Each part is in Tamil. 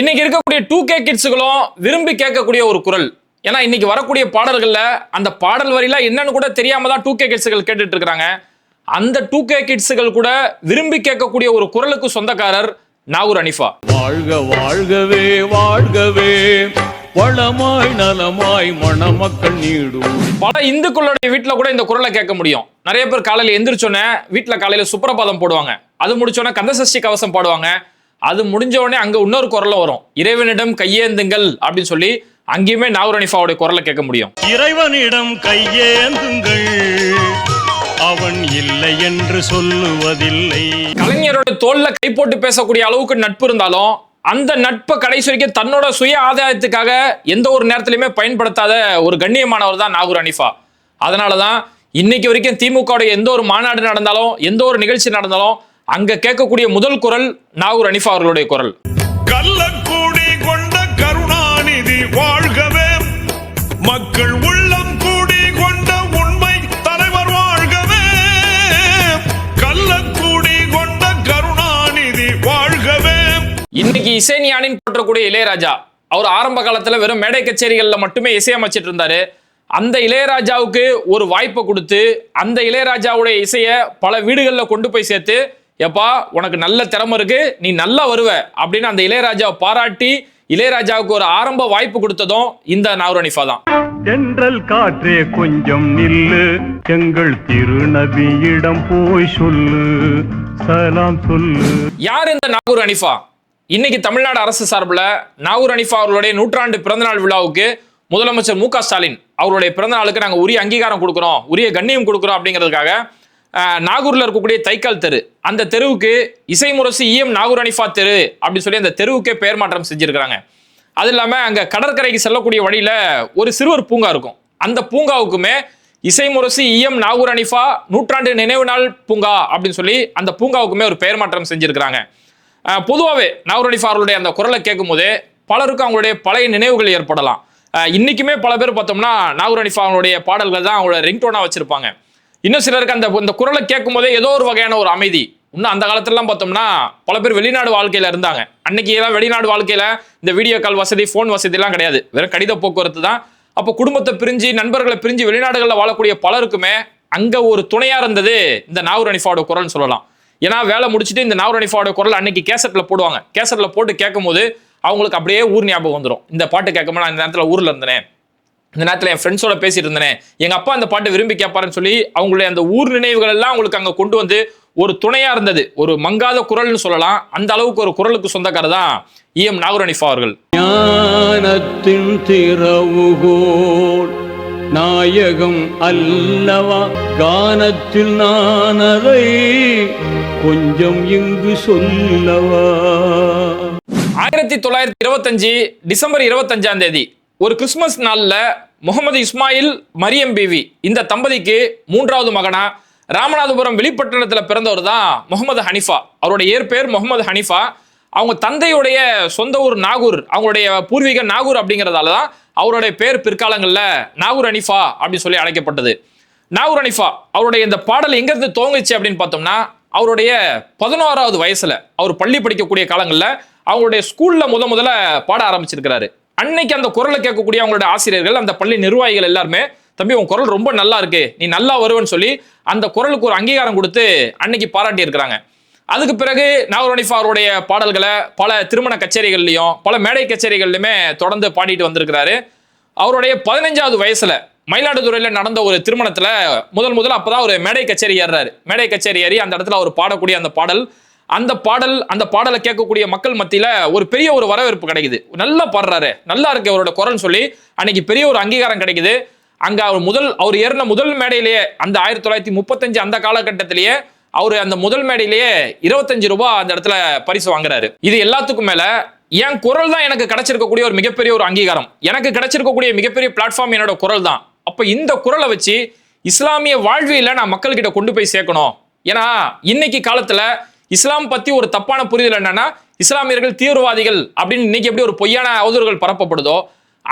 இன்னைக்கு இருக்கக்கூடிய டூ கே கிட்ஸுகளும் விரும்பி கேட்கக்கூடிய ஒரு குரல். ஏன்னா இன்னைக்கு வரக்கூடிய பாடல்கள்ல அந்த பாடல் வரியில என்னன்னு கூட தெரியாம தான் டூ கே கிட்ஸுகள் கேட்டுட்டு இருக்காங்க அந்த டூ கே கிட்ஸுகள் கூட விரும்பி கேட்கக்கூடிய ஒரு குரலுக்கு சொந்தக்காரர் நாகூர் அனிஃபா. வாழ்க வாழ்கவே வாழ்கவே. வளமாய் நலமாய் மணமக்கள் நீடும். பல இந்துக்களுடைய வீட்டில் கூட இந்த குரலை கேட்க முடியும். நிறைய பேர் காலையில் எந்திரிச்சோன்னே வீட்டில் காலையில் சுப்ரபாதம் போடுவாங்க. அது முடிச்சோன்னே கந்தசஷ்டி கவசம் பாடுவாங்க. அது முடிஞ்ச உடனே அங்க இன்னொரு குரல்ல வரும். இறைவனிடம் கையேந்துங்கள் அப்படின்னு சொல்லி அங்கேயுமே நாகூர் அனிஃபாவுடைய குரலை கேட்க முடியும். இறைவனிடம் கையேந்துங்கள். அவன் இல்லை என்று சொல்லுவதில்லை. கலைஞரோட தோல்ல கை போட்டு பேசக்கூடிய அளவுக்கு நட்பு இருந்தாலும் அந்த நட்பை கடைசி வரைக்கும் தன்னோட சுய ஆதாயத்துக்காக எந்த ஒரு நேரத்திலுமே பயன்படுத்தாத ஒரு கண்ணியமானவர் தான் நாகூர் அனிஃபா அதனால தான் இன்னைக்கு வரைக்கும் திமுகவுடைய எந்த ஒரு மாநாடு நடந்தாலும் எந்த ஒரு நிகழ்ச்சி நடந்தாலும் அங்க கேட்கக்கூடிய முதல் குரல் நாகூர் அனிஃபா அவர்களுடைய குரல். கள்ளக்கூடி கொண்ட கருணாநிதி வாழ்கவே. மக்கள் உள்ளம் கூடி கொண்ட உண்மை தலைவர் வாழ்கவே. கள்ளக்கூடி கொண்ட கருணாநிதி வாழ்கவே. இன்னைக்கு இசைஞானின்னு போற்றக்கூடிய இளையராஜா அவர் ஆரம்ப காலத்துல வெறும் மேடை கச்சேரிகள்ல மட்டுமே இசையமைச்சிட்டு இருந்தாரு. அந்த இளையராஜாவுக்கு ஒரு வாய்ப்பை கொடுத்து அந்த இளையராஜாவுடைய இசையை பல வீடுகளில் கொண்டு போய் சேர்த்து எப்பா உனக்கு நல்ல திறமை இருக்கு நீ நல்லா வருவ அப்படின்னு அந்த இளையராஜாவை பாராட்டி இளையராஜாவுக்கு ஒரு ஆரம்ப வாய்ப்பு கொடுத்ததும் இந்த நாவரணிஃபா தான். தென்றல் காற்றே கொஞ்சம் நில்லு எங்கள் திருநபியிடம் போய் சொல்லு சலாம் சொல்லு. யார் இந்த நாகூர் அனிஃபா இன்னைக்கு தமிழ்நாடு அரசு சார்பில் நாகூர் அனிஃபா அவர்களுடைய நூற்றாண்டு பிறந்தநாள் விழாவுக்கு முதலமைச்சர் மு க ஸ்டாலின் அவருடைய பிறந்த நாளுக்கு நாங்கள் உரிய அங்கீகாரம் கொடுக்குறோம் உரிய கண்ணியம் கொடுக்குறோம் அப்படிங்கிறதுக்காக நாகூரில் இருக்கக்கூடிய தைக்கால் தெரு. அந்த தெருவுக்கு இசை முரசு இஎம் நாகூர் அனிஃபா தெரு அப்படின்னு சொல்லி அந்த தெருவுக்கே பெயர் மாற்றம் செஞ்சுருக்கிறாங்க. அது இல்லாமல் அங்கே கடற்கரைக்கு செல்லக்கூடிய வழியில் ஒரு சிறுவர் பூங்கா இருக்கும். அந்த பூங்காவுக்குமே இசை முரசு இஎம் நாகூர் அனிஃபா நூற்றாண்டு நினைவு நாள் பூங்கா அப்படின்னு சொல்லி அந்த பூங்காவுக்குமே ஒரு பெயர் மாற்றம் செஞ்சுருக்கிறாங்க. பொதுவாகவே நாகூர் அனிஃபா அவர்களுடைய அந்த குரலை கேட்கும் போதே பலருக்கும் அவங்களுடைய பழைய நினைவுகள் ஏற்படலாம். இன்றைக்குமே பல பேர் பார்த்தோம்னா நாகூர் அனிஃபா அவங்களுடைய பாடல்கள் தான் அவங்களோட ரிங்டோனாக வச்சுருப்பாங்க. இன்னும் சிலருக்கு அந்த இந்த குரலை கேட்கும் போதே ஏதோ ஒரு வகையான ஒரு அமைதி. இன்னும் அந்த காலத்துலலாம் பார்த்தோம்னா பல பேர் வெளிநாடு வாழ்க்கையில் இருந்தாங்க. அன்னைக்கு எல்லாம் வெளிநாடு வாழ்க்கையில் இந்த வீடியோ கால் வசதி ஃபோன் வசதிலாம் கிடையாது. வெறும் கடித போக்குவரத்து தான். அப்போ குடும்பத்தை பிரிஞ்சு நண்பர்களை பிரிஞ்சு வெளிநாடுகளில் வாழக்கூடிய பலருக்குமே அங்கே ஒரு துணையாக இருந்தது இந்த நாகூர் அனிஃபாவோட குரல்னு சொல்லலாம். ஏன்னா வேலை முடிச்சுட்டு இந்த நாகூர் அனிஃபாவோட குரல் அன்னைக்கு கேசட்டில் போடுவாங்க. கேசட்டில் போட்டு கேட்கும்போது அவங்களுக்கு அப்படியே ஊர் ஞாபகம் வந்துடும் இந்த பாட்டு கேட்கும்போது நான் இந்த நேரத்தில் ஊரில் இருந்தேனே. இந்த நேரத்தில் என் ஃப்ரெண்ட்ஸோட பேசிட்டு இருந்தேனே. எங்க அப்பா அந்த பாட்டை விரும்பி கேட்பாருன்னு சொல்லி அவங்களுடைய அந்த ஊர் நினைவுகள் எல்லாம் அவங்களுக்கு அங்க கொண்டு வந்து ஒரு துணையா இருந்தது. ஒரு மங்காத குரல்னு சொல்லலாம். அந்த அளவுக்கு ஒரு குரலுக்கு சொந்தக்காரர் தான் இஎம் நாகூர் அனிஃபா அவர்கள். ஞானத்தின் திறவுகோல் நாயகம் அல்லவா? கானத்தில் நான் அதை கொஞ்சம் இங்கு சொல்லவா? ஆயிரத்தி தொள்ளாயிரத்தி இருபத்தஞ்சு டிசம்பர் இருபத்தஞ்சாம் தேதி ஒரு கிறிஸ்மஸ் நாளில் முகமது இஸ்மாயில் மரியம் பிவி இந்த தம்பதிக்கு மூன்றாவது மகனா ராமநாதபுரம் வெளிப்பட்டினத்தில் பிறந்தவர் தான் முகமது ஹனிஃபா. அவருடைய ஏற்பேர் முகமது ஹனிஃபா. அவங்க தந்தையுடைய சொந்த ஊர் நாகூர் அவங்களுடைய பூர்வீக நாகூர் அப்படிங்கிறதால தான் அவருடைய பேர் பிற்காலங்களில் நாகூர் ஹனிஃபா அப்படின்னு சொல்லி அழைக்கப்பட்டது. நாகூர் அனிஃபா அவருடைய இந்த பாடல் எங்கிருந்து துவங்குச்சு அப்படின்னு பார்த்தோம்னா அவருடைய பதினோராவது வயசில் அவர் பள்ளி படிக்கக்கூடிய காலங்களில் அவங்களுடைய ஸ்கூலில் முத முதல்ல பாட ஆரம்பிச்சிருக்கிறாரு. அன்னைக்கு அந்த குரலை கேட்கக்கூடிய அவங்களுடைய ஆசிரியர்கள் அந்த பள்ளி நிர்வாகிகள் எல்லாருமே தம்பி உன் குரல் ரொம்ப நல்லா இருக்கு நீ நல்லா வருவேன்னு சொல்லி அந்த குரலுக்கு ஒரு அங்கீகாரம் கொடுத்து அன்னைக்கு பாராட்டி இருக்கிறாங்க அதுக்கு பிறகு நாகரோனிஃபா அவருடைய பாடல்களை பல திருமண கச்சேரிகள்லையும் பல மேடை கச்சேரிகள்லையுமே தொடர்ந்து பாடிட்டு வந்திருக்கிறாரு. அவருடைய பதினஞ்சாவது வயசுல மயிலாடுதுறையில் நடந்த ஒரு திருமணத்துல முதல் முதல்ல அப்பதான் ஒரு மேடை கச்சேரி ஏறுறாரு. மேடை கச்சேரி ஏறி அந்த இடத்துல அவர் பாடக்கூடிய அந்த பாடல் அந்த பாடல் அந்த பாடலை கேட்கக்கூடிய மக்கள் மத்தியில ஒரு பெரிய ஒரு வரவேற்பு கிடைக்குது. நல்லா பாடுறாரு. நல்லா இருக்கு அவரோட குரல் சொல்லி. அன்னைக்கு பெரிய ஒரு அங்கீகாரம் கிடைக்குது. அங்க அவர் முதல் அவர் ஏறின முதல் மேடையிலேயே அந்த ஆயிரத்தி தொள்ளாயிரத்தி முப்பத்தஞ்சு அந்த காலகட்டத்திலேயே அவர் அந்த முதல் மேடையிலேயே இருபத்தஞ்சு ரூபாய் அந்த இடத்துல பரிசு வாங்குறாரு. இது எல்லாத்துக்கும் மேல என் குரல் தான் எனக்கு கிடைச்சிருக்கக்கூடிய ஒரு மிகப்பெரிய ஒரு அங்கீகாரம். எனக்கு கிடைச்சிருக்கக்கூடிய மிகப்பெரிய பிளாட்ஃபார்ம் என்னோட குரல் தான். அப்ப இந்த குரலை வச்சு இஸ்லாமிய வாழ்வியல நான் மக்கள்கிட்ட கொண்டு போய் சேர்க்கணும். ஏன்னா இன்னைக்கு காலத்துல இஸ்லாம் பத்தி ஒரு தப்பான புரிதல் என்னன்னா இஸ்லாமியர்கள் தீவிரவாதிகள் அப்படின்னு இன்னைக்கு எப்படி ஒரு பொய்யான அவதூறுகள் பரப்பப்படுதோ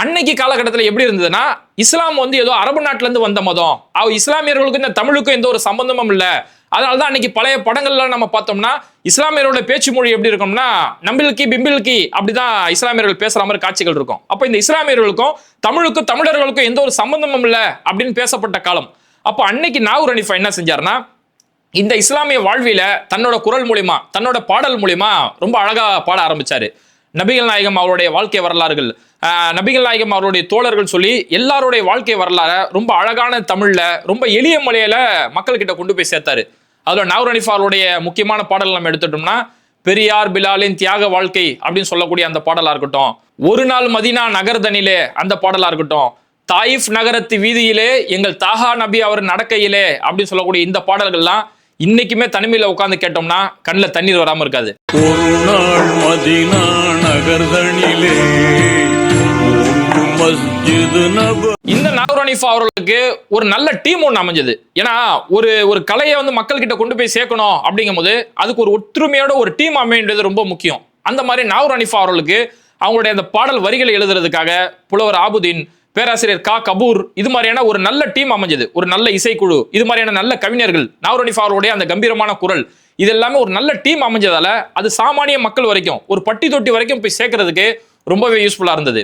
அன்னைக்கு காலகட்டத்தில் எப்படி இருந்ததுன்னா இஸ்லாம் வந்து ஏதோ அரபு நாட்டிலேருந்து வந்த மதம். அவ இஸ்லாமியர்களுக்கும் இந்த தமிழுக்கும் எந்த ஒரு சம்பந்தமும் இல்லை. அதனால தான் அன்னைக்கு பழைய படங்கள்லாம் நம்ம பார்த்தோம்னா இஸ்லாமியரோட பேச்சு மொழி எப்படி இருக்கும்னா நம்பில்கி பிம்பில்கி அப்படிதான் இஸ்லாமியர்கள் பேசுற மாதிரி காட்சிகள் இருக்கும். அப்போ இந்த இஸ்லாமியர்களுக்கும் தமிழுக்கும் தமிழர்களுக்கும் எந்த ஒரு சம்பந்தமும் இல்லை அப்படின்னு பேசப்பட்ட காலம். அப்போ அன்னைக்கு நாகூர் அனிஃபா என்ன செஞ்சாருன்னா இந்த இஸ்லாமிய வாழ்வில தன்னோட குரல் மூலிமா தன்னோட பாடல் மூலிமா ரொம்ப அழகா பாட ஆரம்பிச்சாரு. நபிகள் நாயகம் அவருடைய வாழ்க்கை வரலாறுகள். நபிகள் நாயகம் அவருடைய தோழர்கள் சொல்லி எல்லாருடைய வாழ்க்கை வரலாறை ரொம்ப அழகான தமிழ்ல ரொம்ப எளிய மொழியில மக்கள்கிட்ட கொண்டு போய் சேர்த்தாரு. அதுல நவர் அவருடைய முக்கியமான பாடல் நம்ம எடுத்துட்டோம்னா பெரியார் பிலாலின் தியாக வாழ்க்கை அப்படின்னு சொல்லக்கூடிய அந்த பாடலா இருக்கட்டும். ஒரு நாள் மதினா நகர்தனிலே அந்த பாடலா இருக்கட்டும். தாயிஃப் நகரத்து வீதியிலே எங்கள் தாஹா நபி அவர் நடக்கையிலே அப்படின்னு சொல்லக்கூடிய இந்த பாடல்கள்லாம் இன்னைக்குமே தனிமையில உட்கார்ந்து கேட்டோம்னா கண்ணில் தண்ணீர் வராம இருக்காது. ஒரு நாள் மதினா நகர்தனிலே இந்த நவர் அனிஃபா அவர்களுக்கு ஒரு நல்ல டீம் ஒன்று அமைஞ்சது. ஏன்னா ஒரு ஒரு கலையை வந்து மக்கள்கிட்ட கொண்டு போய் சேர்க்கணும் அப்படிங்கும் போது அதுக்கு ஒரு ஒற்றுமையோட ஒரு டீம் அமைன்றது ரொம்ப முக்கியம். அந்த மாதிரி நாவூர் அனிஃபா அவர்களுக்கு அவங்களுடைய அந்த பாடல் வரிகளை எழுதுறதுக்காக புலவர் ஆபுதீன் பேராசிரியர் கா. கபூர் இது மாதிரியான ஒரு நல்ல டீம் அமைஞ்சது. ஒரு நல்ல இசைக்குழு இது மாதிரியான நல்ல கவிஞர்கள் நாவூர் ஃபாரோடைய அந்த கம்பீரமான குரல் இது எல்லாமே ஒரு நல்ல டீம் அமைஞ்சதால அது சாமானிய மக்கள் வரைக்கும் ஒரு பட்டி தொட்டி வரைக்கும் போய் சேர்க்கறதுக்கு ரொம்பவே யூஸ்ஃபுல்லாக இருந்தது.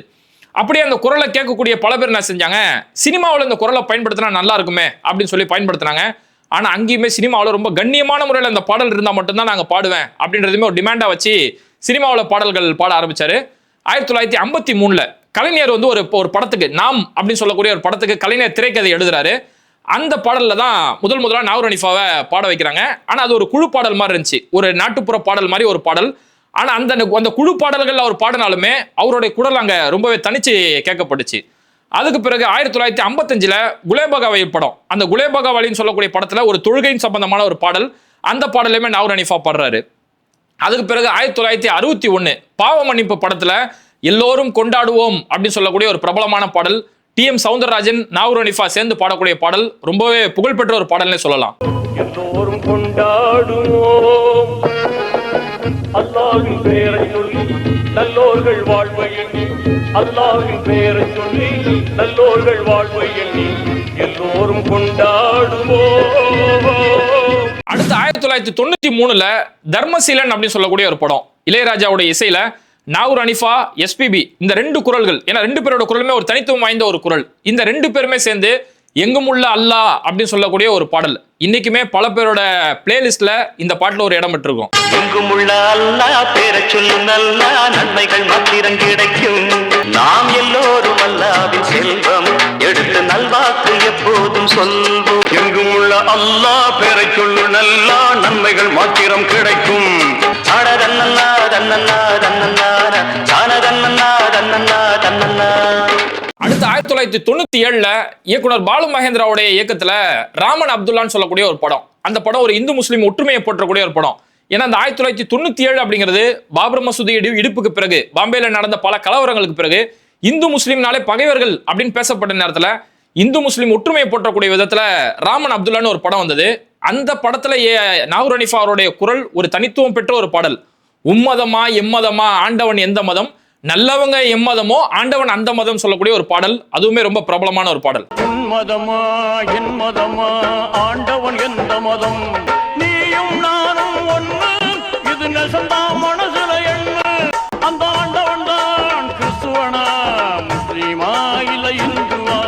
அப்படியே அந்த குரலை கேட்கக்கூடிய பல பேர் என்ன செஞ்சாங்க சினிமாவில் இந்த குரலை பயன்படுத்தினா நல்லா இருக்குமே அப்படின்னு சொல்லி பயன்படுத்தினாங்க. ஆனால் அங்கேயுமே சினிமாவில் ரொம்ப கண்ணியமான முறையில் அந்த பாடல் இருந்தால் மட்டும்தான் நாங்கள் பாடுவேன் அப்படின்றதுமே ஒரு டிமாண்டாக வச்சு சினிமாவில் பாடல்கள் பாட ஆரம்பித்தார் ஆயிரத்தி தொள்ளாயிரத்தி ஐம்பத்தி மூணில் கலைஞர் வந்து ஒரு ஒரு படத்துக்கு நாம் அப்படின்னு சொல்லக்கூடிய ஒரு படத்துக்கு கலைஞர் திரைக்கதை எழுதுறாரு. அந்த பாடல்ல தான் முதல் முதலாக நாகூர் அனிஃபாவை பாட வைக்கிறாங்க. ஆனால் அது ஒரு குழு பாடல் மாதிரி இருந்துச்சு. ஒரு நாட்டுப்புற பாடல் மாதிரி ஒரு பாடல். ஆனால் அந்த அந்த குழு பாடல்கள் அவர் பாடினாலுமே அவருடைய குடல் அங்கே ரொம்பவே தனிச்சு கேட்கப்பட்டுச்சு. அதுக்கு பிறகு ஆயிரத்தி தொள்ளாயிரத்தி ஐம்பத்தஞ்சில் குலேபகாவை படம். அந்த குலேபகாவலின்னு சொல்லக்கூடிய படத்தில் ஒரு தொழுகையின் சம்பந்தமான ஒரு பாடல். அந்த பாடலையுமே நாகூர் அனிஃபா பாடுறாரு. அதுக்கு பிறகு ஆயிரத்தி தொள்ளாயிரத்தி அறுபத்தி ஒன்று பாவ மன்னிப்பு படத்தில் எல்லோரும் கொண்டாடுவோம் அப்படின்னு சொல்லக்கூடிய ஒரு பிரபலமான பாடல். டி. எம். சவுந்தரராஜன் நாகூர் அனிஃபா சேர்ந்து பாடக்கூடிய பாடல். ரொம்பவே புகழ்பெற்ற ஒரு பாடல்னே சொல்லலாம். எல்லோரும் கொண்டாடுவோம். அல்லாஹ்வின் பெயரை சொல்லி நல்லோர்கள் வாழ்வை எண்ணி அல்லாஹ்வின் பெயரை சொல்லி நல்லோர்கள் வாழ்வை எண்ணி எல்லோரும் கொண்டாடுவோம். அடுத்து ஆயிரத்தி தொள்ளாயிரத்தி தொண்ணூத்தி மூணுல தர்மசீலன் அப்படின்னு சொல்லக்கூடிய ஒரு படம். இளையராஜாவுடைய இசையில நாகூர் அனிஃபா எஸ்பிபி இந்த ரெண்டு குரல்கள் ஏன்னா ரெண்டு பேரோட குரலுமே ஒரு தனித்துவம் வாய்ந்த ஒரு குரல். இந்த ரெண்டு பேருமே சேர்ந்து எங்கும் உள்ள அல்லாஹ் அப்படின்னு சொல்லக்கூடிய ஒரு பாடல். இன்னைக்குமே பல பேரோட பிளேலிஸ்ட்ல இந்த பாட்டுல ஒரு இடம் பெற்றிருக்கும். எங்கும் உள்ள அல்லா பேரை சொல்லும் நல்லா நன்மைகள் மாத்திரம் கிடைக்கும். நாம் எல்லோரும் அல்லாவின் செல்வம் எடுத்து நல்வாக்கு எப்போதும் சொல்வோம் எங்கும் உள்ள அல்லாஹ் பேரை சொல்லு நல்லா நன்மைகள் மாத்திரம் கிடைக்கும். அட தன்னன்னா தன்னன்னா தன்னன்னா தான தன்னன்னா தன்னன்னா தன்னன்னா அடுத்து ஆயிரத்தி தொள்ளாயிரத்தி தொண்ணூத்தி ஏழுல இயக்குனர் பாலு மகேந்திராவுடைய இயக்கத்துல ராமன் அப்துல்லான்னு சொல்லக்கூடிய ஒரு படம். அந்த படம் ஒரு இந்து முஸ்லீம் ஒற்றுமையை போற்றக்கூடிய ஒரு படம். ஏன்னா அந்த ஆயிரத்தி தொள்ளாயிரத்தி தொண்ணூத்தி ஏழு அப்படிங்கிறது பாபர் மசூதி இடி இடிப்புக்கு பிறகு பாம்பேல நடந்த பல கலவரங்களுக்கு பிறகு இந்து முஸ்லீம்னாலே பகைவர்கள் அப்படின்னு பேசப்பட்ட நேரத்துல இந்து முஸ்லீம் ஒற்றுமையை போற்றக்கூடிய விதத்துல ராமன் அப்துல்லான்னு ஒரு படம் வந்தது. அந்த படத்துல ஏ- நாகூர் அனிஃபா அவருடைய குரல் ஒரு தனித்துவம் பெற்ற ஒரு பாடல். உம்மதமா எம்மதமா ஆண்டவன் எந்த மதம்? நல்லவங்க எம்மதமோ ஆண்டவன் அந்த மதம் சொல்லக்கூடிய ஒரு பாடல். அதுவுமே ரொம்ப பிரபலமான ஒரு பாடல். மதமா என் மதமா ஆண்டவன் எந்த மதம்? நீயும் நானும் ஒண்ணு இது நெசந்தா மனசுல எண்ணு. அந்த ஆண்டவன் தான் கிறிஸ்துவனா முஸ்லீமா இல்ல இந்துவா?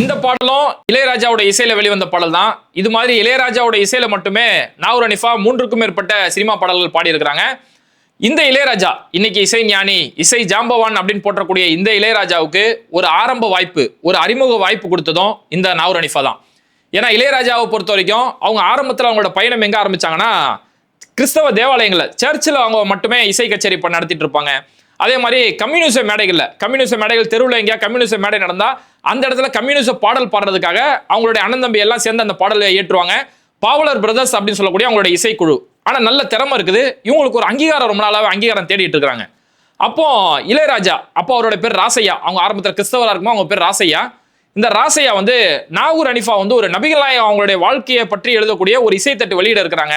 இந்த பாடலும் இளையராஜாவோட இசையில வெளிவந்த பாடல் தான். இது மாதிரி இளையராஜாவோட இசையில மட்டுமே நாகூர் அனிஃபா மூன்றுக்கும் மேற்பட்ட சினிமா பாடல்கள் பாடியிருக்கிறாங்க. இந்த இளையராஜா இன்னைக்கு இசை ஞானி இசை ஜாம்பவான் அப்படின்னு போற்றக்கூடிய இந்த இளையராஜாவுக்கு ஒரு ஆரம்ப வாய்ப்பு ஒரு அறிமுக வாய்ப்பு கொடுத்ததும் இந்த நாவூர் அனிஃபா தான். ஏன்னா இளையராஜாவை பொறுத்த வரைக்கும் அவங்க ஆரம்பத்தில் அவங்களோட பயணம் எங்கே ஆரம்பிச்சாங்கன்னா கிறிஸ்தவ தேவாலயங்களில் சர்ச்சில் அவங்க மட்டுமே இசை கச்சேரி இப்போ நடத்திட்டு இருப்பாங்க. அதே மாதிரி கம்யூனிச மேடைகளில் கம்யூனிச மேடைகள் தெருவில் எங்கேயா கம்யூனிச மேடை நடந்தால் அந்த இடத்துல கம்யூனிச பாடல் பாடுறதுக்காக அவங்களுடைய அண்ணன் தம்பி எல்லாம் சேர்ந்து அந்த பாடலை ஏற்றுவாங்க பாவலர் பிரதர்ஸ் அப்படின்னு சொல்லக்கூடிய அவங்களுடைய இசைக்குழு. ஆனால் நல்ல திறமை இருக்குது. இவங்களுக்கு ஒரு அங்கீகாரம் ரொம்ப நாளாகவே அங்கீகாரம் தேடிட்டு இருக்கிறாங்க அப்போ இளையராஜா அப்போ அவரோட பேர் ராசையா. அவங்க ஆரம்பத்தில் கிறிஸ்தவராக இருக்குமோ அவங்க பேர் ராசையா. இந்த ராசையா வந்து நாகூர் அனிஃபா வந்து ஒரு நபிகளாய அவங்களுடைய வாழ்க்கையை பற்றி எழுதக்கூடிய ஒரு இசைத்தட்டு வெளியிட இருக்கிறாங்க.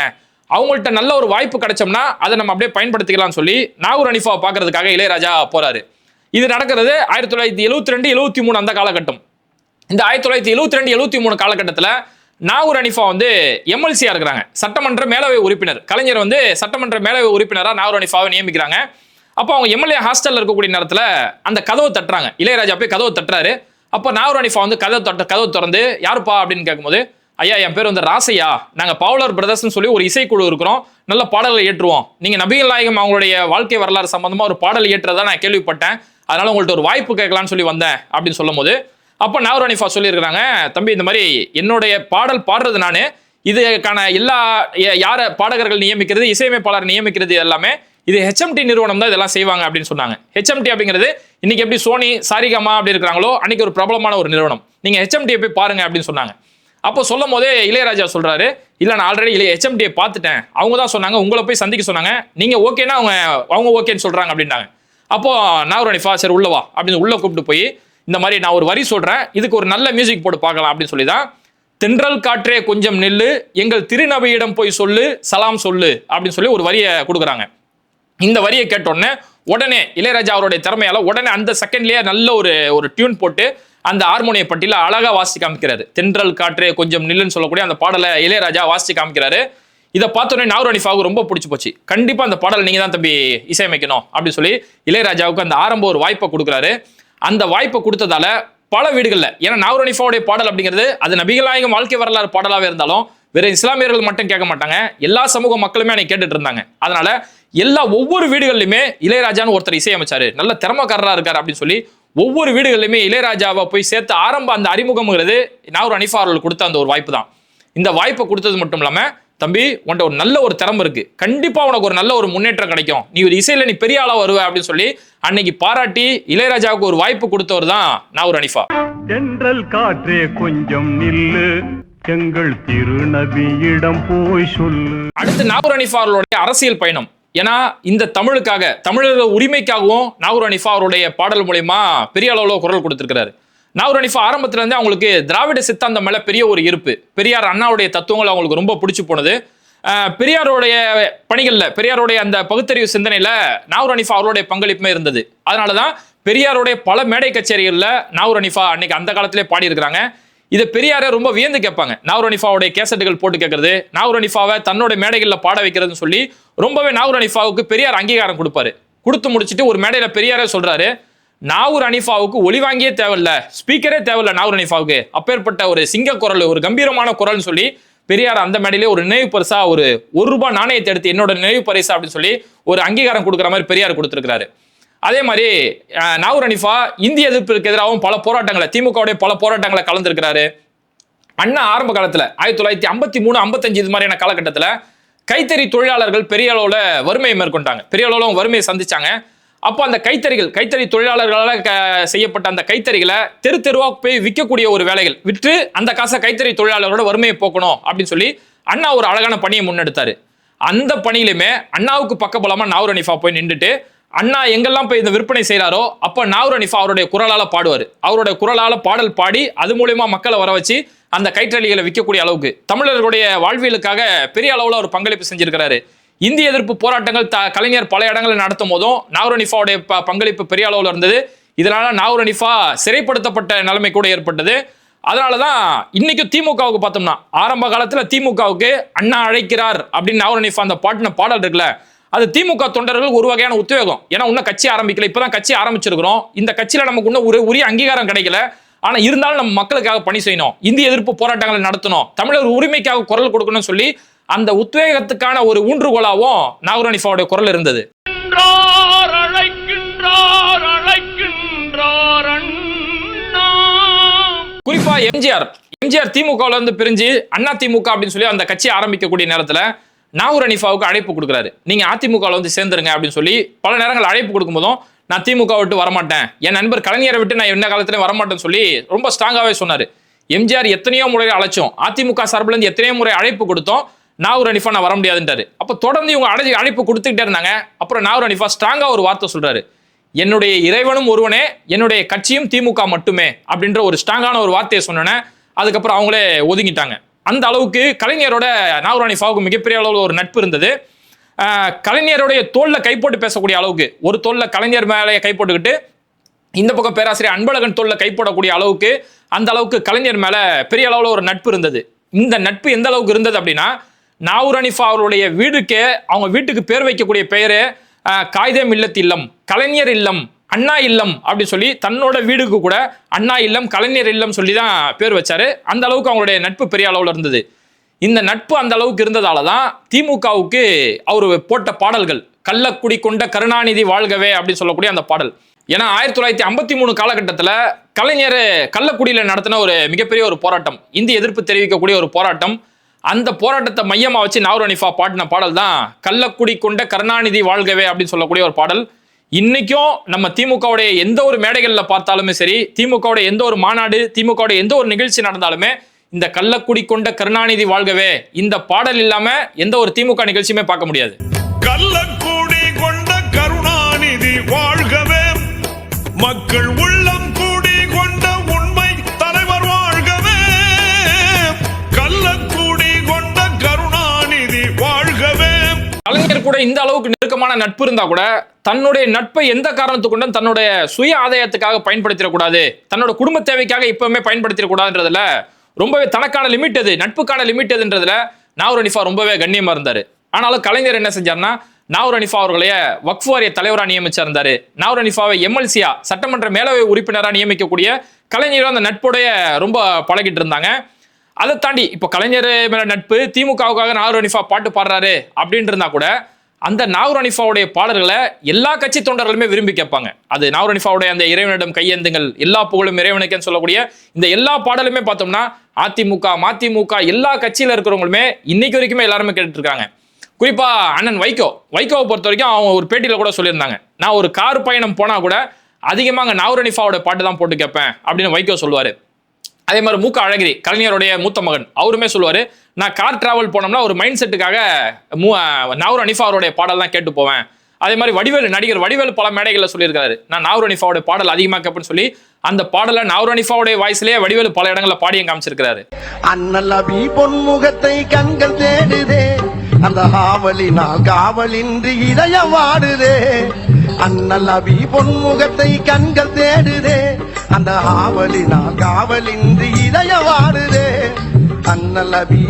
அவங்கள்ட்ட நல்ல ஒரு வாய்ப்பு கிடைச்சோம்னா அதை நம்ம அப்படியே பயன்படுத்திக்கலாம்னு சொல்லி நாகூர் அனிஃபாவை பார்க்கறதுக்காக இளையராஜா போறாரு. இது நடக்கிறது ஆயிரத்தி தொள்ளாயிரத்தி எழுபத்தி ரெண்டு எழுபத்தி மூணு அந்த காலகட்டம். இந்த ஆயிரத்தி தொள்ளாயிரத்தி எழுபத்தி ரெண்டு எழுபத்தி மூணு காலகட்டத்தில் நாகூர் அனிஃபா வந்து எம்எல்சியா இருக்கிறாங்க. சட்டமன்ற மேலவை உறுப்பினர். கலைஞர் வந்து சட்டமன்ற மேலவை உறுப்பினராக நாகூர் அனிஃபாவை நியமிக்கிறாங்க. அப்போ அவங்க எம்எல்ஏ ஹாஸ்டலில் இருக்கக்கூடிய நேரத்தில் அந்த கதவை தட்டுறாங்க. இளையராஜா போய் கதவை தட்டுறாரு. அப்போ நாகூர் அனிஃபா வந்து கதவை தட்ட கதவை திறந்து யாருப்பா? அப்படின்னு கேட்கும்போது ஐயா என் பேர் வந்து ராசையா. நாங்கள் பவுலர் பிரதர்ஸ்னு சொல்லி ஒரு இசைக்குழு இருக்கிறோம். நல்ல பாடலை ஏற்றுவோம் நீங்கள் நபிகள் நாயகம் அவங்களுடைய வாழ்க்கை வரலாறு சம்பந்தமாக ஒரு பாடல் ஏற்றுறதா நான் கேள்விப்பட்டேன். அதனால உங்கள்ட்ட ஒரு வாய்ப்பு கேட்கலான்னு சொல்லி வந்தேன். அப்படின்னு சொல்லும்போது அப்போ நாகூர் அனிஃபா சொல்லியிருக்கிறாங்க தம்பி இந்த மாதிரி என்னுடைய பாடல் பாடுறது நான் இதுக்கான எல்லா ய- யார பாடகர்கள் நியமிக்கிறது இசையமைப்பாளர் நியமிக்கிறது எல்லாமே இது ஹெச்எம்டி நிறுவனம் தான் இதெல்லாம் செய்வாங்க அப்படின்னு சொன்னாங்க. ஹெச்எம்டி அப்படிங்கிறது இன்னைக்கு எப்படி சோனி சாரிகமா அப்படி இருக்கிறாங்களோ அன்னைக்கு ஒரு பிரபலமான ஒரு நிறுவனம். நீங்க ஹெச்எம்டியை போய் பாருங்க அப்படின்னு சொன்னாங்க. அப்போ சொல்லும் போதே இளையராஜா சொல்றாரு இல்லை நான் ஆல்ரெடி இளைய ஹெச்எம்டியை பார்த்துட்டேன். அவங்க தான் சொன்னாங்க உங்களை போய் சந்திக்க சொன்னாங்க. நீங்கள் ஓகேன்னா அவங்க அவங்க ஓகேன்னு சொல்கிறாங்க அப்படின்னாங்க. அப்போ நாகூர் அனிஃபா சரி உள்ளவா அப்படின்னு உள்ளே கூப்பிட்டு போய் இந்த மாதிரி நான் ஒரு வரி சொல்றேன். இதுக்கு ஒரு நல்ல மியூசிக் போட்டு பார்க்கலாம் அப்படின்னு சொல்லி தான் தென்றல் காற்றே கொஞ்சம் நெல்லு எங்கள் திருநபையிடம் போய் சொல்லு சலாம் சொல்லு அப்படின்னு சொல்லி ஒரு வரியை கொடுக்குறாங்க. இந்த வரியை கேட்டோடனே உடனே இளையராஜா அவருடைய திறமையால உடனே அந்த செகண்ட்லயே நல்ல ஒரு ஒரு டியூன் போட்டு அந்த ஹார்மோனிய பட்டியல அழகா வாசிச்சு காமிக்கிறாரு. தென்றல் காற்றே கொஞ்சம் நில்லுன்னு சொல்லக்கூடிய அந்த பாடலை இளையராஜா வாசிச்சு காமிக்கிறாரு. இதை பார்த்தோன்னே நாகூர் அனிஃபாவுக்கு ரொம்ப பிடிச்சி போச்சு. கண்டிப்பா அந்த பாடலை நீங்க தான் தம்பி இசையமைக்கணும் அப்படின்னு சொல்லி இளையராஜாவுக்கு அந்த ஆரம்ப ஒரு வாய்ப்பை கொடுக்குறாரு. அந்த வாய்ப்பை கொடுத்ததால பல வீடுகளில் ஏன்னா நாகூர் பாடல் அப்படிங்கிறது அது நபிகளாயகம் வாழ்க்கை வரலாறு பாடலாகவே இருந்தாலும் வேற இஸ்லாமியர்கள் மட்டும் கேட்க மாட்டாங்க. எல்லா சமூக மக்களுமே அன்னைக்கு கேட்டுட்டு இருந்தாங்க. அதனால எல்லா ஒவ்வொரு வீடுகள்லையுமே இளையராஜான்னு ஒருத்தர் இசையமைச்சாரு. நல்ல திறமக்காரராக இருக்காரு அப்படின்னு சொல்லி ஒவ்வொரு வீடுகள்லையுமே இளையராஜாவை போய் சேர்த்து ஆரம்ப அந்த அறிமுகம்ங்கிறது நாகூர் அனிஃபா அவர்கள் கொடுத்த அந்த ஒரு வாய்ப்பு தான். இந்த வாய்ப்பை கொடுத்தது மட்டும் இல்லாமல் தம்பி உன்ட்ட ஒரு நல்ல ஒரு திறமை இருக்கு. கண்டிப்பா உனக்கு ஒரு நல்ல ஒரு முன்னேற்றம் கிடைக்கும். நீ ஒரு இசையில நீ பெரிய ஆளா வருவ அப்படின்னு சொல்லி அன்னைக்கு பாராட்டி இளையராஜாவுக்கு ஒரு வாய்ப்பு கொடுத்தவர் தான் நாகூர் அனிஃபா. தென்றல் காற்றே கொஞ்சம் நில்லு. எங்கள் திருநபியிடம் போய் சொல்லு. அடுத்து நாகூர் அனிஃபா அவர்களுடைய அரசியல் பயணம். ஏன்னா இந்த தமிழுக்காக தமிழர்கள் உரிமைக்காகவும் நாகூர் அனிஃபா அவருடைய பாடல் மூலியமா பெரிய அளவுல குரல் கொடுத்திருக்கிறாரு. நவர் அனிஃபா ஆரம்பத்துல இருந்தே அவங்களுக்கு திராவிட சித்தாந்தம் மேலே பெரிய ஒரு இருப்பு பெரியார் அண்ணாவுடைய தத்துவங்கள் அவங்களுக்கு ரொம்ப பிடிச்சி போனது. பெரியாரோடைய பெரியாருடைய பணிகள்ல பெரியாருடைய அந்த பகுத்தறிவு சிந்தனையில் நாவூர் அனிஃபா அவருடைய பங்களிப்புமே இருந்தது. அதனால தான் பெரியாருடைய பல மேடை கச்சேரிகளில் நாவூர் அனிஃபா அன்னைக்கு அந்த காலத்திலே பாடியிருக்கிறாங்க. இதை பெரியாரை ரொம்ப வியந்து கேட்பாங்க. நாவூர் அனிஃபாவுடைய கேசட்டுகள் போட்டு கேட்கறது நாவூர் அனிஃபாவை தன்னோட மேடைகளில் பாட வைக்கிறதுன்னு சொல்லி ரொம்பவே நாவூர் அனிஃபாவுக்கு பெரியார் அங்கீகாரம் கொடுப்பாரு. கொடுத்து முடிச்சிட்டு ஒரு மேடையில் பெரியாரே சொல்கிறாரு நாகூர் அனிஃபாவுக்கு ஒளி வாங்கியே தேவையில்ல ஸ்பீக்கரே தேவையில்ல நாகூர் அனிஃபாவுக்கு. அப்பேற்பட்ட ஒரு சிங்க குரல் ஒரு கம்பீரமான குரல்னு சொல்லி பெரியார் அந்த மேடையிலே ஒரு நினைவு பரிசா ஒரு ஒரு ரூபாய் நாணயத்தை எடுத்து என்னோட நினைவு பரிசா அப்படின்னு சொல்லி ஒரு அங்கீகாரம் கொடுக்குற மாதிரி பெரியார் கொடுத்துருக்காரு அதே மாதிரி நாவூர் நாகூர் அனிஃபா இந்திய எதிர்ப்பிற்கு எதிராகவும் பல போராட்டங்களை திமுகவுடைய பல போராட்டங்களை கலந்துருக்கிறாரு. அண்ணா ஆரம்ப காலத்தில் ஆயிரத்தி தொள்ளாயிரத்தி ஐம்பத்தி மூணு ஐம்பத்தஞ்சு இது மாதிரியான காலகட்டத்தில் கைத்தறி தொழிலாளர்கள் பெரிய அளவில் வறுமையை மேற்கொண்டாங்க. பெரிய அளவில் வறுமையை சந்திச்சாங்க. அப்போ அந்த கைத்தறிகள் கைத்தறி தொழிலாளர்களால் க- செய்யப்பட்ட அந்த கைத்தறிகளை தெரு தெருவாக போய் விற்கக்கூடிய ஒரு வேலைகள். விற்று அந்த காசை கைத்தறி தொழிலாளர்களோட வறுமையை போக்கணும் அப்படின்னு சொல்லி அண்ணா ஒரு அழகான பணியை முன்னெடுத்தார். அந்த பணியிலுமே அண்ணாவுக்கு பக்கபலமாக நாவூர் அனிஃபா போய் நின்றுட்டு அண்ணா எங்கெல்லாம் போய் இந்த விற்பனை செய்கிறாரோ அப்போ நாவூர் அனிஃபா அவருடைய குரலால் பாடுவார். அவருடைய குரலால் பாடல் பாடி அது மூலயமா மக்களை வர வச்சு அந்த கைத்தறிகளை விற்கக்கூடிய அளவுக்கு தமிழர்களுடைய வாழ்வியலுக்காக பெரிய அளவில் ஒரு பங்களிப்பு செஞ்சிருக்கிறாரு. இந்திய எதிர்ப்பு போராட்டங்கள் த கலைஞர் பல இடங்களில் நடத்தும் போதும் நாகரனிஃபாவுடைய ப- பங்களிப்பு பெரிய அளவில் இருந்தது. இதனால நாகூர் சிறைப்படுத்தப்பட்ட நிலைமை கூட ஏற்பட்டது. அதனால தான் இன்னைக்கு திமுகவுக்கு பார்த்தோம்னா ஆரம்ப காலத்தில் திமுகவுக்கு அண்ணா அழைக்கிறார் அப்படின்னு நாகரனிஃபா அந்த பாட்டின பாடல் இருக்குல்ல அது திமுக தொண்டர்கள் ஒரு வகையான உத்வேகம். ஏன்னா இன்னும் கட்சி ஆரம்பிக்கல இப்போதான் கட்சி ஆரம்பிச்சிருக்கிறோம். இந்த கட்சியில் நமக்கு இன்னும் ஒரு உரிய அங்கீகாரம் கிடைக்கல. ஆனால் இருந்தாலும் நம்ம மக்களுக்காக பணி செய்யணும். இந்திய எதிர்ப்பு போராட்டங்களை நடத்தணும். தமிழர் உரிமைக்காக குரல் கொடுக்கணும்னு சொல்லி அந்த உத்வேகத்துக்கான ஒரு ஊன்றுகோலாவும் நாகூர் அனிஃபாவுடைய குரல் இருந்தது. குறிப்பா எம்ஜிஆர் எம்ஜிஆர் திமுகவுல இருந்து பிரிஞ்சு அண்ணா திமுக அப்படின்னு சொல்லி அந்த கட்சி ஆரம்பிக்கக்கூடிய நேரத்துல நாகூர் அனிஃபாவுக்கு அழைப்பு கொடுக்குறாரு. நீங்க அதிமுகவில் வந்து சேர்ந்துருங்க அப்படின்னு சொல்லி பல நேரங்கள் அழைப்பு கொடுக்கும்போதும் நான் திமுக விட்டு வரமாட்டேன். என் நண்பர் கலைஞரை விட்டு நான் என்ன காலத்திலையும் வரமாட்டேன்னு சொல்லி ரொம்ப ஸ்ட்ராங்காவே சொன்னாரு. எம்ஜிஆர் எத்தனையோ முறை அழைச்சோம். அதிமுக சார்பில் இருந்து எத்தனையோ முறை அழைப்பு கொடுத்தோம். நாகூர் அனிஃபா நான் வர முடியாதுன்றாரு அப்போ தொடர்ந்து இவங்க அடை அழைப்பு கொடுத்துக்கிட்டே இருந்தாங்க. அப்புறம் நாகூர் அனிஃபா ஸ்ட்ராங்காக ஒரு வார்த்தை சொல்கிறாரு என்னுடைய இறைவனும் ஒருவனே என்னுடைய கட்சியும் திமுக மட்டுமே அப்படின்ற ஒரு ஸ்ட்ராங்கான ஒரு வார்த்தையை சொன்னோன்னே அதுக்கப்புறம் அவங்களே ஒதுங்கிட்டாங்க. அந்த அளவுக்கு கலைஞரோட நாகூர் அனிஃபாவுக்கு மிகப்பெரிய அளவில் ஒரு நட்பு இருந்தது. கலைஞருடைய தோளில் கைப்போட்டு பேசக்கூடிய அளவுக்கு ஒரு தோளில் கலைஞர் மேலே கைப்போட்டுக்கிட்டு இந்த பக்கம் பேராசிரியர் அன்பழகன் தோளில் கைப்போடக்கூடிய அளவுக்கு அந்த அளவுக்கு கலைஞர் மேலே பெரிய அளவில் ஒரு நட்பு இருந்தது. இந்த நட்பு எந்த அளவுக்கு இருந்தது அப்படின்னா நாவூர் அனிஃபா அவருடைய வீடுக்கே அவங்க வீட்டுக்கு பேர் வைக்கக்கூடிய பெயரு காகிதம் இல்லத் இல்லம் கலைஞர் இல்லம் அண்ணா இல்லம் அப்படின்னு சொல்லி தன்னோட வீடுக்கு கூட அண்ணா இல்லம் கலைஞர் இல்லம் சொல்லி தான் பேர் வச்சாரு. அந்த அளவுக்கு அவங்களுடைய நட்பு பெரிய அளவில் இருந்தது. இந்த நட்பு அந்த அளவுக்கு இருந்ததால தான் திமுகவுக்கு அவர் போட்ட பாடல்கள் கள்ளக்குடி கொண்ட கருணாநிதி வாழ்கவே அப்படின்னு சொல்லக்கூடிய அந்த பாடல். ஏன்னா ஆயிரத்தி தொள்ளாயிரத்தி ஐம்பத்தி மூணு காலகட்டத்தில் கலைஞர் கள்ளக்குடியில் நடத்தின ஒரு மிகப்பெரிய ஒரு போராட்டம் இந்திய எதிர்ப்பு தெரிவிக்கக்கூடிய ஒரு போராட்டம் அந்த போராட்டத்தை மையமாக வச்சு நாவூர் அனிஃபா பாடின பாடல் தான் கள்ளக்குடி கொண்ட கருணாநிதி வாழ்கவே அப்படின்னு சொல்லக்கூடிய ஒரு பாடல். இன்னைக்கும் நம்ம திமுகவுடைய எந்த ஒரு மேடைகளில் பார்த்தாலுமே சரி திமுகவுடைய எந்த ஒரு மாநாடு திமுகவுடைய எந்த ஒரு நிகழ்ச்சி நடந்தாலுமே இந்த கள்ளக்குடி கொண்ட கருணாநிதி வாழ்கவே இந்த பாடல் இல்லாம எந்த ஒரு திமுக நிகழ்ச்சியுமே பார்க்க முடியாது. கள்ளக்குடி கொண்ட கருணாநிதி வாழ்கவே மக்கள் உள்ள கலைஞர் கூட இந்த அளவுக்கு நெருக்கமான நட்பு இருந்தா கூட தன்னுடைய நட்பை எந்த காரணத்து கொண்டும் தன்னுடைய சுய ஆதாயத்துக்காக பயன்படுத்திடக்கூடாது. தன்னோட குடும்ப தேவைக்காக இப்பவுமே பயன்படுத்திடக்கூடாதுன்றதுல ரொம்பவே தனக்கான லிமிட் அது நட்புக்கான லிமிட் எதுன்றதுல நாவூர் அனிஃபா ரொம்பவே கண்ணியமா இருந்தாரு. ஆனாலும் கலைஞர் என்ன செஞ்சார்னா நாவூர் அனிஃபா அவர்களைய வக்ஃப் வாரிய தலைவராக நியமிச்சிருந்தாரு நாவூர் அனிஃபாவை எம்எல்சியா சட்டமன்ற மேலவை உறுப்பினராக நியமிக்கக்கூடிய கலைஞரும் அந்த நட்புடைய ரொம்ப பழகிட்டு இருந்தாங்க. அதை தாண்டி இப்போ கலைஞர் மேல நட்பு திமுகவுக்காக நாகூர் அனிஃபா பாட்டு பாடுறாரு அப்படின்னு இருந்தா கூட அந்த நாகூர் அனிஃபாவுடைய பாடல்களை எல்லா கட்சி தொண்டர்களுமே விரும்பி கேட்பாங்க. அது நாகூர் அனிஃபாவுடைய அந்த இறைவனிடம் கையேந்துங்கள் எல்லா புகழும் இறைவனுக்குன்னு சொல்லக்கூடிய இந்த எல்லா பாடலுமே பார்த்தோம்னா அதிமுக மதிமுக எல்லா கட்சியில இருக்கிறவங்களுமே இன்னைக்கு வரைக்குமே எல்லாருமே கேட்டுட்டு இருக்காங்க குறிப்பா அண்ணன் வைகோ வைகோவை பொறுத்த வரைக்கும் அவங்க ஒரு பேட்டியில கூட சொல்லியிருந்தாங்க. நான் ஒரு கார் பயணம் போனா கூட அதிகமாக அங்கே நாகூர் அனிஃபாவோட பாட்டு தான் போட்டு கேட்பேன் அப்படின்னு வைகோ சொல்லுவாரு. அதே மாதிரி மூக்க அழகிரி கலைஞருடைய மூத்த மகன். அவருமே சொல்லுவாரு நான் கார் டிராவல் போனோம்னா ஒரு மைண்ட் செட்டுக்காக மூ நாவூர் அனிஃபா அவருடைய பாடல் தான் கேட்டு போவேன். அதே மாதிரி வடிவேலு நடிகர் வடிவேலு பல மேடைகளில் சொல்லியிருக்காரு. நான் நாவூர் அனிஃபாவுடைய பாடல் அதிகமாக கேட்பேன்னு சொல்லி அந்த பாடலை நாவூர் அனிஃபாவுடைய வாய்ஸ்லேயே வடிவேலு பல இடங்களில் பாடியும் காமிச்சிருக்கிறாரு. அண்ணல் அபி பொன்முகத்தை கண்கள் தேடுதே அந்த காவலினால் காவலின்றி இதயம் வாடுதே. அண்ணல் அபி பொன்முகத்தை கண்கள் தேடுதே. அந்த ஆவலி காவலின்றி இதய வாடுதே அண்ணல் அபி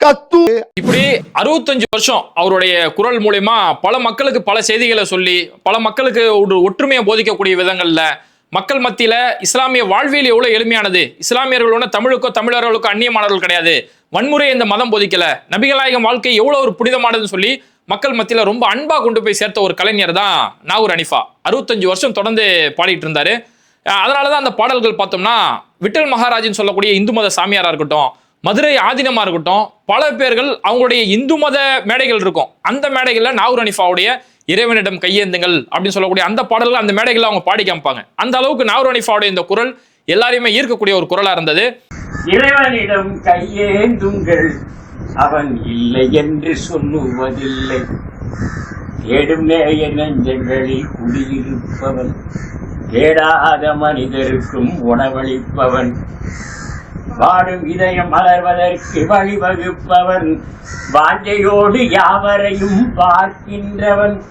கத்து இப்படி அறுபத்தஞ்சு வருஷம் அவருடைய குரல் மூலயமா பல மக்களுக்கு பல செய்திகளை சொல்லி பல மக்களுக்கு ஒரு ஒற்றுமையை போதிக்கக்கூடிய விதங்கள்ல மக்கள் மத்தியில இஸ்லாமிய வாழ்வியல் எவ்வளவு எளிமையானது? இஸ்லாமியர்களோட தமிழுக்கோ தமிழர்களுக்கோ அந்நியமானவர்கள் கிடையாது. வன்முறை இந்த மதம் போதிக்கல. நபிகளாயகம் வாழ்க்கை எவ்வளவு ஒரு புனிதமானதுன்னு சொல்லி மக்கள் மத்தியில ரொம்ப அன்பா கொண்டு போய் சேர்த்த ஒரு கலைஞர் தான் நாகூர் அனிஃபா அறுபத்தஞ்சு வருஷம் தொடர்ந்து பாடிட்டு இருந்தாரு. அதனால அதனாலதான் அந்த பாடல்கள் பார்த்தோம்னா விட்டல் மகாராஜின்னு சொல்லக்கூடிய இந்து மத சாமியாரா இருக்கட்டும் மதுரை ஆதீனமா இருக்கட்டும் பல பேர்கள் அவங்களுடைய இந்து மத மேடைகள் இருக்கும். அந்த மேடைகள்ல நாகூர் அனிஃபாவுடைய இறைவனிடம் கையேந்துங்கள் அப்படின்னு சொல்லக்கூடிய அந்த பாடல்கள் அந்த மேடைகளில் அவங்க பாடி காமிப்பாங்க. அந்த அளவுக்கு நாகூர் அனிஃபாவுடைய இந்த குரல் எல்லாரையுமே ஈர்க்கக்கூடிய ஒரு குரலா இருந்தது. இறைவனிடம் கையேந்துங்கள். அவன் இல்லை என்று சொல்லுவதில்லை. தேடும் நேய நெஞ்சங்களில் குடியிருப்பவன். தேடாத மனிதருக்கும் உணவளிப்பவன். வாடும் இதயம் மலர்வதற்கு வழிவகுப்பவன். வாஞ்சையோடு யாவரையும் பார்க்கின்றவன்.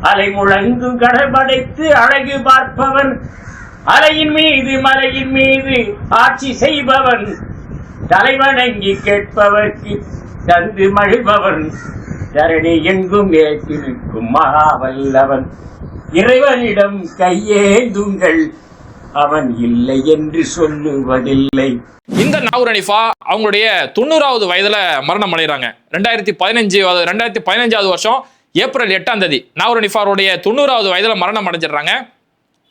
அலை முழங்கும் கடற்படைத்து அழகு பார்ப்பவன். அலையின் மீது மலையின் மீது ஆட்சி செய்பவன். தலைவணங்கி கேட்பவர்க்கு தந்து மகிழ்பவன். தரணி எங்கும் ஏற்றி நிற்கும் மகாவல்லவன். இறைவனிடம் கையேந்துங்கள். அவன் இல்லை என்று சொல்லுவதில்லை. இந்த நாகூர் அனிஃபா அவங்களுடைய தொண்ணூறாவது வயதுல மரணம் அடைகிறாங்க. ரெண்டாயிரத்தி பதினஞ்சு ரெண்டாயிரத்தி பதினஞ்சாவது வருஷம் ஏப்ரல் எட்டாம் தேதி நாகூர் அனிஃபாருடைய தொண்ணூறாவது வயதுல மரணம் அடைஞ்சிடுறாங்க.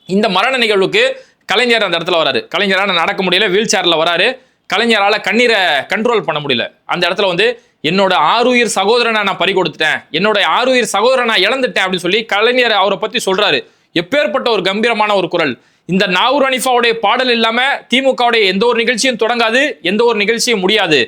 இந்த மரண நிகழ்வுக்கு கலைஞர் அந்த இடத்துல வராரு. கலைஞரான நடக்க முடியல வீல் சேர்ல வராரு. கலைஞரால் கண்ணீரை கண்ட்ரோல் பண்ண முடியல. அந்த இடத்துல வந்து என்னோட ஆறுயிர் சகோதரனை நான் பறி கொடுத்துட்டேன். என்னோட ஆறுயிர் சகோதரனை நான் இழந்துட்டேன் அப்படின்னு சொல்லி கலைஞர் அவரை பற்றி சொல்றாரு. எப்பேற்பட்ட ஒரு கம்பீரமான ஒரு குரல். இந்த நாகூர் அனிஃபாவுடைய பாடல் இல்லாம திமுகவுடைய எந்த ஒரு நிகழ்ச்சியும் தொடங்காது எந்த ஒரு நிகழ்ச்சியும் முடியாது.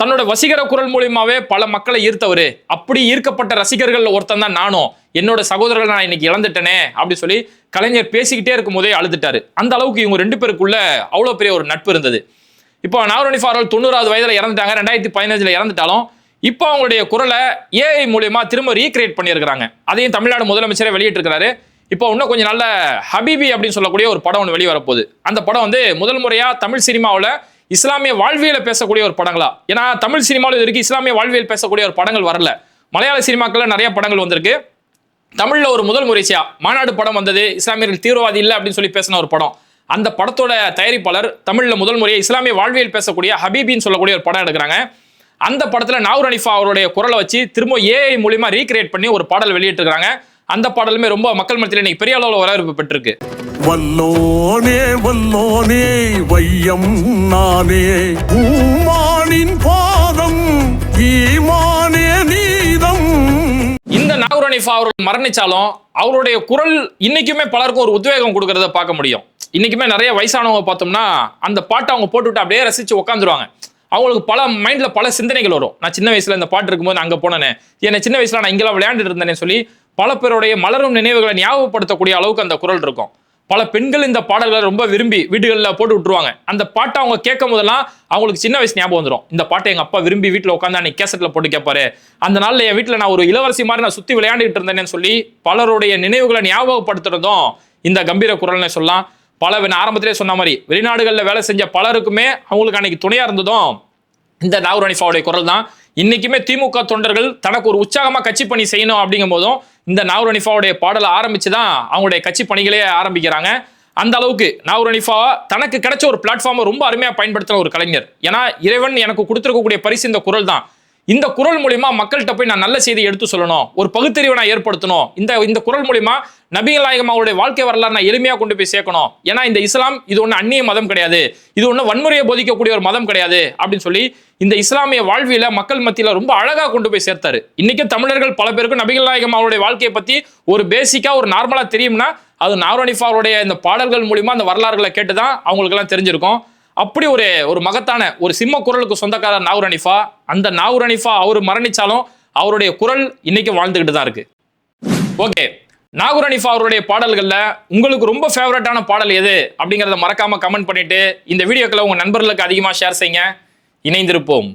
தன்னோட வசீகர குரல் மூலியமாவே பல மக்களை ஈர்த்தவர். அப்படி ஈர்க்கப்பட்ட ரசிகர்கள் ஒருத்தன் தான் நானும். என்னோட சகோதரர்கள் நான் இன்னைக்கு இழந்துட்டேனே அப்படின்னு சொல்லி கலைஞர் பேசிக்கிட்டே இருக்கும் போதே அழுதுட்டாரு. அந்த அளவுக்கு இவங்க ரெண்டு பேருக்குள்ள அவ்வளோ பெரிய ஒரு நட்பு இருந்தது. இப்போ நாகரணி ஃபார்வல் தொண்ணூறாவது வயதில் இறந்துட்டாங்க ரெண்டாயிரத்தி பதினஞ்சில் இறந்துட்டாலும் இப்போ அவங்களுடைய குரலை ஏஐ மூலியமா திரும்ப ரீக்ரியேட் பண்ணியிருக்கிறாங்க. அதையும் தமிழ்நாடு முதலமைச்சரே வெளியிட்டிருக்கிறாரு. இப்போ இன்னும் கொஞ்சம் நல்ல ஹபீபி அப்படின்னு சொல்லக்கூடிய ஒரு படம் ஒன்று வெளிவரப்போகுது. அந்த படம் வந்து முதல் முறையாக தமிழ் சினிமாவில் இஸ்லாமிய வாழ்வியலை பேசக்கூடிய ஒரு படங்களா? ஏன்னா தமிழ் சினிமாவில் இது வரைக்கும் இஸ்லாமிய வாழ்வியல் பேசக்கூடிய ஒரு படங்கள் வரல. மலையாள சினிமாக்களில் நிறைய படங்கள் வந்திருக்கு. தமிழில் ஒரு முதல் முறைச்சியா மாநாடு படம் வந்தது இஸ்லாமியர்கள் தீவிரவாதி இல்லை அப்படின்னு சொல்லி பேசின ஒரு படம். அந்த படத்தோட தயாரிப்பாளர் தமிழ்ல முதல் முறையை இஸ்லாமிய வாழ்வியல் பேசக்கூடிய ஹபீபின்னு சொல்லக்கூடிய ஒரு படம் எடுக்கிறாங்க. அந்த படத்துல நாவூர் அனிஃபா அவருடைய குரலை வச்சு திரும்ப ஏஐ மூலியமா ரீக்ரியேட் பண்ணி ஒரு பாடல் வெளியிட்டிருக்காங்க அந்த பாடலுமே ரொம்ப மக்கள் மத்தியில் இன்னைக்கு பெரிய அளவில் வரவேற்பு பெற்றிருக்கு. வல்லோனே வல்லோனே வையம் நானே பூமானின் பாதம் ஈமானே நீதம். இந்த நாகூர் அனிஃபா அவர்கள் மரணிச்சாலும் அவருடைய குரல் இன்னைக்குமே பலருக்கும் ஒரு உத்வேகம் கொடுக்கறத பார்க்க முடியும். இன்னைக்குமே நிறைய வயசானவங்க பார்த்தோம்னா அந்த பாட்டை அவங்க போட்டுவிட்டு அப்படியே ரசிச்சு உட்காந்துருவாங்க அவங்களுக்கு பல மைண்ட்ல பல சிந்தனைகள் வரும். நான் சின்ன வயசுல இந்த பாட்டு இருக்கும்போது அங்கே அங்க போனேனே. என்னை சின்ன வயசுல நான் இங்கெல்லாம் விளையாண்டுட்டு இருந்தேனே சொல்லி பல பேருடைய மலரும் நினைவுகளை ஞாபகப்படுத்தக்கூடிய அளவுக்கு அந்த குரல் இருக்கும். பல பெண்கள் இந்த பாடல்களை ரொம்ப விரும்பி வீடுகளில் போட்டு விட்டுருவாங்க. அந்த பாட்டை அவங்க கேட்கும் போதெல்லாம் அவங்களுக்கு சின்ன வயசு ஞாபகம் வந்துடும் இந்த பாட்டை எங்க அப்பா விரும்பி வீட்டில் உட்காந்து அன்னைக்கு கேசட்ல போட்டு கேட்பாரு அந்த நாளில் என் வீட்டில் நான் ஒரு இளவரசி மாதிரி நான் சுத்தி விளையாண்டுட்டு இருந்தேன்னு சொல்லி பலருடைய நினைவுகளை ஞாபகப்படுத்துறதும் இந்த கம்பீர குரல்னு சொல்லலாம். பல நான் ஆரம்பத்திலே சொன்ன மாதிரி வெளிநாடுகளில் வேலை செஞ்ச பலருக்குமே அவங்களுக்கு அன்னைக்கு துணையாக இருந்ததும் இந்த நாகூர் அனிஃபாவுடைய குரல் தான் இன்னைக்குமே திமுக தொண்டர்கள் தனக்கு ஒரு உற்சாகமாக கட்சி பணி செய்யணும் அப்படிங்கும் போதும் இந்த நாகூர் அனிஃபாவுடைய பாடலை ஆரம்பித்து தான் அவங்களுடைய கட்சி பணிகளே ஆரம்பிக்கிறாங்க. அந்த அளவுக்கு நாகூர் அனிஃபா தனக்கு கிடைச்ச ஒரு பிளாட்ஃபார்மை ரொம்ப அருமையாக பயன்படுத்தின ஒரு கலைஞர். ஏன்னா இறைவன் எனக்கு கொடுத்துருக்கக்கூடிய பரிசு இந்த குரல் தான் இந்த குரல் மூலிமா மக்கள்கிட்ட போய் நான் நல்ல செய்தி எடுத்து சொல்லணும். ஒரு பகுத்தறிவை நான் ஏற்படுத்தணும். இந்த இந்த குரல் மூலிமா நபிகள் நாயகம் அவருடைய வாழ்க்கை வரலாறு நான் எளிமையாக கொண்டு போய் சேர்க்கணும். ஏன்னா இந்த இஸ்லாம் இது ஒன்று அந்நிய மதம் கிடையாது. இது ஒன்று வன்முறையை போதிக்கக்கூடிய ஒரு மதம் கிடையாது அப்படின்னு சொல்லி இந்த இஸ்லாமிய வாழ்வியல மக்கள் மத்தியில் ரொம்ப அழகாக கொண்டு போய் சேர்த்தாரு. இன்னைக்கு தமிழர்கள் பல பேருக்கு நபிகள் நாயகம் அவருடைய வாழ்க்கையை பற்றி ஒரு பேசிக்காக ஒரு நார்மலாக தெரியும்னா அது நாரோனிஃபா அவருடைய இந்த பாடல்கள் மூலிமா அந்த வரலாறுகளை கேட்டுதான் அவங்களுக்கு எல்லாம் தெரிஞ்சிருக்கும். அப்படி ஒரு ஒரு மகத்தான ஒரு சிம்ம குரலுக்கு சொந்தக்காரர் நாகூர் அனிஃபா அந்த நாகூர் அனிஃபா அவர் மரணிச்சாலும் அவருடைய குரல் இன்னைக்கு வாழ்ந்துகிட்டு தான் இருக்கு. ஓகே. நாகூர் அனிஃபா அவருடைய பாடல்களில் உங்களுக்கு ரொம்ப ஃபேவரட்டான பாடல் எது அப்படிங்கிறத மறக்காம கமெண்ட் பண்ணிட்டு இந்த வீடியோக்களை உங்க நண்பர்களுக்கு அதிகமாக ஷேர் செய்யுங்க. இணைந்திருப்போம்.